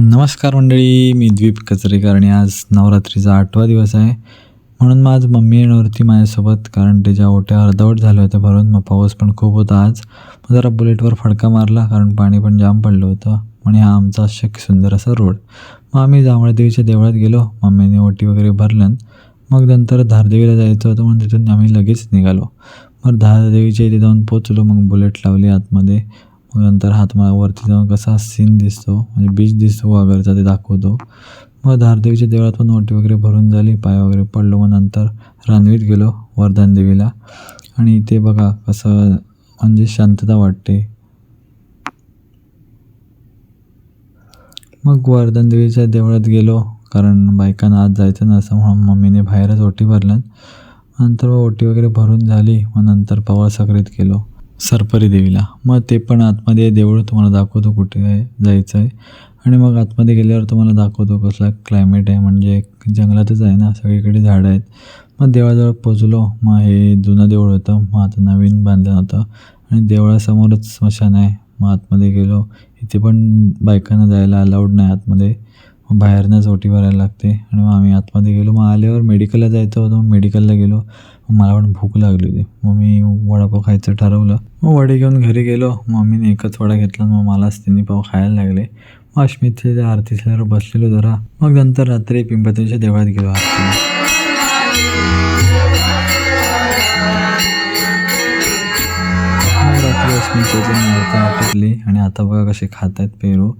नमस्कार मंडळी मी द्वीप कचरेकर आणि आज नवरात्रीचा आठवा दिवस आहे. म्हणून मग आज मम्मी येणार माझ्यासोबत कारण त्याच्या ओट्या अर्धवट झाल्या होत्या भरून मग पाऊस पण खूप होता आज. मग जरा बुलेटवर फडका मारला कारण पाणी पण जाम पडलं होतं. आणि हा आमचा शक्य सुंदर असा रोड. मग आम्ही जांभळदेवीच्या देवळात गेलो मम्मीने ओटी वगैरे भरल्यान. मग नंतर धारदेवीला जायचं होतं म्हणून तिथून आम्ही लगेच निघालो. मग धारदेवीच्या इथे जाऊन पोचलो मग बुलेट लावली आतमध्ये. मग नंतर हात मला वरती जाऊन कसा सीन दिसतो म्हणजे बीच दिसतो वागरचा ते दाखवतो. मग धारदेवीच्या देवळात पण ओटी वगैरे भरून झाली पाय वगैरे पडलो मग नंतर रानवीत गेलो वर्धन देवीला. आणि इथे बघा कसं म्हणजे शांतता वाटते. मग वर्धन देवीच्या देवळात गेलो कारण बायकांना आत जायचं नसं म्हणून मम्मीने बाहेरच ओटी भरल्यान नंतर मग ओटी वगैरे भरून झाली मग नंतर पवार साखरेत गेलो. सरपरी देवीला. मग ते पण आतमध्ये देऊळ तुम्हाला दाखवतो कुठे आहे जायचं आहे. आणि मग आतमध्ये गेल्यावर तुम्हाला दाखवतो कसला क्लायमेट आहे. म्हणजे जंगलातच आहे ना सगळीकडे झाडं आहेत. मग देवळाजवळ पोचलो. मग हे जुनं देऊळ होतं. मग आता नवीन बांधलं होतं. आणि देवळासमोरच स्मशान आहे. मग आतमध्ये गेलो. इथे पण बायकांना जायला अलाउड नाही आतमध्ये. मग बाहेरनंच ओटी भरायला लागते. आणि मग आम्ही आतमध्ये गेलो. मग आल्यावर मेडिकलला जायचं होतं. मग मेडिकलला गेलो. मला पण भूक लागली होती. मग मी वडापाव खायचं ठरवलं. मग वडे घेऊन घरी गेलो. मम्मीने एकच वडा घेतला. मग मलाच त्यांनी पाव खायला लागले. मग अश्मितच्या त्या आरतीसल्यावर बसलेलो जरा. मग नंतर रात्री पिंपतीच्या देवळात गेलो आरती रात्री अश्मितच्या आरती आणि आता बघा कसे खात आहेत पेरू.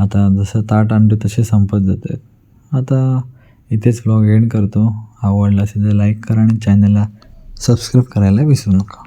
आता जसं ताट आणतो तसे संपत जात आहेत आता इथेच व्लॉग एंड करतो. आवडला असेल तर लाईक करा आणि चॅनलला सबस्क्राईब करायला विसरू नका.